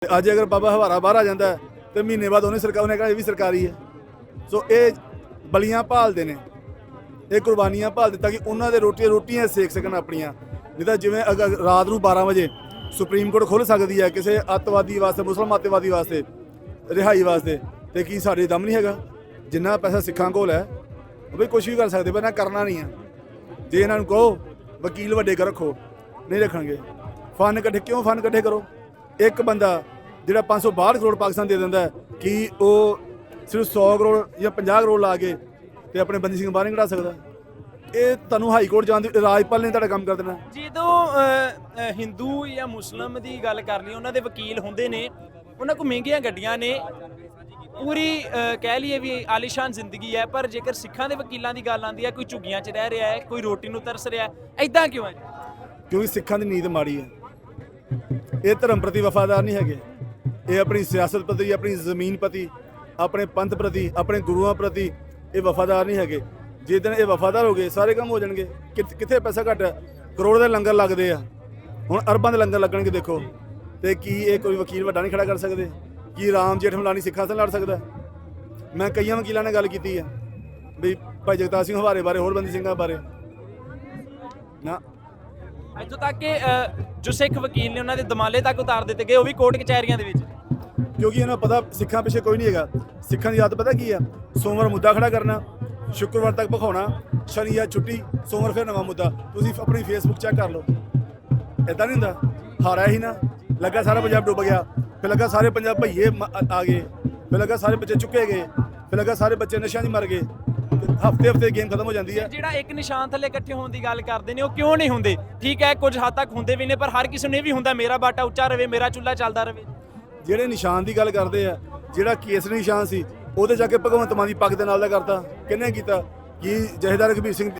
ਤੇ ਅੱਜ ਅਗਰ ਬਾਬਾ ਹਵਾਰਾ ਬਾਹਰ ਆ ਜਾਂਦਾ ਹੈ, ਤੇ ਮਹੀਨੇ ਬਾਅਦ ਉਹਨੇ ਸਰਕਾਰ ਉਹਨੇ ਕਹਿੰਦਾ ਇਹ ਵੀ ਸਰਕਾਰੀ ਹੈ। ਸੋ ਇਹ ਬਲੀਆਂ ਭਾਲਦੇ ਨੇ। ਇਹ ਕੁਰਬਾਨੀਆਂ ਭਾਲ ਦਿੱਤਾ ਕਿ ਉਹਨਾਂ ਦੇ ਰੋਟੀਆਂ ਰੋਟੀਆਂ ਸੇਕ ਸਕਣ ਆਪਣੀਆਂ। ਨਹੀਂ ਜਿਵੇਂ ਅਗਰ ਰਾਤ ਨੂੰ 12 ਵਜੇ ਸੁਪਰੀਮ ਕੋਰਟ ਖੁੱਲ ਸਕਦੀ ਹੈ ਕਿਸੇ ਅੱਤਵਾਦੀ ਵਾਸਤੇ ਮੁਸਲਮਾਨ ਅੱਤਵਾਦੀ ਵਾਸਤੇ ਰਿਹਾਈ ਵਾਸਤੇ ਤੇ ਕੀ ਸਾਡੇ ਦਮ ਨਹੀਂ ਹੈਗਾ? ਜਿੰਨਾ ਪੈਸਾ ਸਿੱਖਾਂ ਕੋਲ ਹੈ ਉਹ ਵੀ ਕੁਝ ਵੀ ਕਰ ਸਕਦੇ ਪਰ ਨਾ ਕਰਨਾ ਨਹੀਂ ਹੈ। ਜੇ ਇਹਨਾਂ ਨੂੰ ਕਹੋ ਵਕੀਲ ਵੱਡੇ ਕਰ ਰੱਖੋ ਨਹੀਂ ਰੱਖਣਗੇ। ਫਨ ਇਕੱਠੇ ਕਿਉਂ ਫਨ ਇਕੱਠੇ ਕਰੋ? ਇੱਕ ਬੰਦਾ ਜਿਹੜਾ 562 ਕਰੋੜ ਪਾਕਿਸਤਾਨ ਦੇ ਦਿੰਦਾ ਕੀ ਉਹ ਸਿਰਫ 100 ਕਰੋੜ ਜਾਂ 50 ਕਰੋੜ ਲਾ ਕੇ ਤੇ ਆਪਣੇ ਬੰਦੀ ਸਿੰਘ ਬਾਹਰ ਨਹੀਂ ਕਢਾ ਸਕਦਾ? ਇਹ ਤੁਹਾਨੂੰ ਹਾਈ ਕੋਰਟ ਜਾਣ ਦੀ ਰਾਜਪਾਲ ਨੇ ਤੁਹਾਡਾ ਕੰਮ ਕਰ ਦੇਣਾ। ਜਦੋਂ ਹਿੰਦੂ ਜਾਂ ਮੁਸਲਮ ਦੀ ਗੱਲ ਕਰ ਲਈ ਉਹਨਾਂ ਦੇ ਵਕੀਲ ਹੁੰਦੇ ਨੇ ਉਹਨਾਂ ਕੋਲ ਮਹਿੰਗੀਆਂ ਗੱਡੀਆਂ ਨੇ। ਪੂਰੀ ਕਹਿ ਲਈਏ ਵੀ ਆਲੀਸ਼ਾਨ ਜ਼ਿੰਦਗੀ ਹੈ ਪਰ ਜੇਕਰ ਸਿੱਖਾਂ ਦੇ ਵਕੀਲਾਂ ਦੀ ਗੱਲ ਆਉਂਦੀ ਹੈ ਕੋਈ ਝੁੱਗੀਆਂ 'ਚ ਰਹਿ ਰਿਹਾ ਹੈ ਕੋਈ ਰੋਟੀ ਨੂੰ ਤਰਸ ਰਿਹਾ ਹੈ ਐਦਾਂ ਕਿਉਂ ਹੈ? ਕਿਉਂਕਿ ਸਿੱਖਾਂ ਦੀ ਨੀਤ ਮਾੜੀ ਹੈ। ਇਹ ਧਰਮ ਪ੍ਰਤੀ ਵਫਾਦਾਰ ਨਹੀਂ ਹੈਗੇ। ਇਹ ਆਪਣੀ ਸਿਆਸਤ ਪ੍ਰਤੀ, ਆਪਣੀ ਜ਼ਮੀਨ ਪ੍ਰਤੀ, ਆਪਣੇ ਪੰਥ ਪ੍ਰਤੀ, ਆਪਣੇ ਗੁਰੂਆਂ ਪ੍ਰਤੀ ਇਹ ਵਫਾਦਾਰ ਨਹੀਂ ਹੈਗੇ। ਜਿਸ ਦਿਨ ਇਹ ਵਫਾਦਾਰ ਹੋ ਗਏ, ਸਾਰੇ ਕੰਮ ਹੋ ਜਾਣਗੇ। ਕਿੱਥ- ਕਿੱਥੇ ਪੈਸਾ ਘੱਟ ਹੈ? ਕਰੋੜ ਦੇ ਲੰਗਰ ਲੱਗਦੇ ਆ। ਹੁਣ ਅਰਬਾਂ ਦੇ ਲੰਗਰ ਲੱਗਣਗੇ, ਦੇਖੋ। ਤੇ ਕੀ ਇਹ ਕੋਈ ਵਕੀਲ ਵੱਡਾ ਨਹੀਂ ਖੜਾ ਕਰ ਸਕਦੇ? ਕੀ ਰਾਮ ਜੇਠ ਮਲਾਨੀ ਸਿੱਖਾਂ ਤੋਂ ਲੜ ਸਕਦਾ? ਮੈਂ ਕਈਆਂ ਵਕੀਲਾਂ ਨਾਲ ਗੱਲ ਕੀਤੀ ਹੈ ਵੀ ਭਾਈ ਜਗਤਾਰ ਸਿੰਘ ਹਵਾਰੇ ਬਾਰੇ, ਹੋਰ ਬੰਦੀ ਸਿੰਘਾਂ ਬਾਰੇ। ਨਾ। ਇੱਥੋਂ ਤੱਕ ਕਿ ਜੋ ਸਿੱਖ ਵਕੀਲ ਨੇ ਉਹਨਾਂ ਦੇ ਦਮਾਲੇ ਤੱਕ ਉਤਾਰ ਦਿੱਤੇ ਗਏ, ਉਹ ਵੀ ਕੋਰਟ ਕਚਹਿਰੀਆਂ ਦੇ ਵਿੱਚ। ਕਿਉਂਕਿ ਇਹਨਾਂ ਨੂੰ ਪਤਾ ਸਿੱਖਾਂ ਪਿੱਛੇ ਕੋਈ ਨਹੀਂ ਹੈਗਾ। ਸਿੱਖਾਂ ਦੀ ਆਦਤ ਪਤਾ ਕੀ ਆ ਸੋਮਵਾਰ ਮੁੱਦਾ ਖੜਾ ਕਰਨਾ, ਸ਼ੁੱਕਰਵਾਰ ਤੱਕ ਭਖਾਉਣਾ ਸ਼ਨੀਵਾਰ ਛੁੱਟੀ, ਸੋਮਵਾਰ ਫਿਰ ਨਵਾਂ ਮੁੱਦਾ। ਤੁਸੀਂ ਆਪਣੀ ਫੇਸਬੁੱਕ ਚੈੱਕ ਕਰ ਲਓ। ਇਦਾਂ ਨਹੀਂ ਹੁੰਦਾ। ਹਾਰਿਆ ਹੀ ਨਾ। ਲੱਗਾ ਸਾਰਾ ਪੰਜਾਬ ਡੁੱਬ ਗਿਆ। ਫਿਰ ਲੱਗਾ ਸਾਰੇ ਪੰਜਾਬ ਭਈਏ ਆ- ਗਏ। ਫਿਰ ਲੱਗਾ ਸਾਰੇ ਬੱਚੇ ਚੁੱਕੇ ਗਏ। ਫਿਰ ਲੱਗਾ ਸਾਰੇ ਬੱਚੇ ਨਸ਼ਿਆਂ 'ਚ ਮਰ ਗਏ। ਹਫ਼ਤੇ ਹਫ਼ਤੇ ਗੇਮ ਖਤਮ ਹੋ ਜਾਂਦੀ ਹੈ। ਜਿਹੜਾ ਇੱਕ ਨਿਸ਼ਾਨ ਥੱਲੇ ਇਕੱਠੇ ਹੋਣ ਦੀ ਗੱਲ ਕਰਦੇ ਨੇ, ਉਹ ਕਿਉਂ ਨਹੀਂ ਹੁੰਦੇ? ਠੀਕ ਹੈ, ਕੁਝ ਹੱਦ ਤੱਕ ਹੁੰਦੇ ਵੀ ਨੇ, ਪਰ ਹਰ ਕਿਸੇ ਨੂੰ ਇਹ ਵੀ ਹੁੰਦਾ, ਮੇਰਾ ਬਾਟਾ ਉੱਚਾ ਰਵੇ, ਮੇਰਾ ਚੁੱਲ੍ਹਾ ਚੱਲਦਾ ਰਵੇ। ਜਿਹੜੇ ਨਿਸ਼ਾਨ ਦੀ ਗੱਲ ਕਰਦੇ ਆ, ਜਿਹੜਾ ਕੇਸਰੀ ਨਿਸ਼ਾਨ ਸੀ, ਉਹਦੇ ਜਾ ਕੇ ਭਗਵੰਤ ਮਾਨ ਦੀ ਪੱਗ ਦੇ ਨਾਲ ਦਾ ਕਰਤਾ। ਕਿਹਨੇ ਕੀਤਾ? ਕਿ ਜਹੇਦਾਰ ਕਬੀਰ ਸਿੰਘ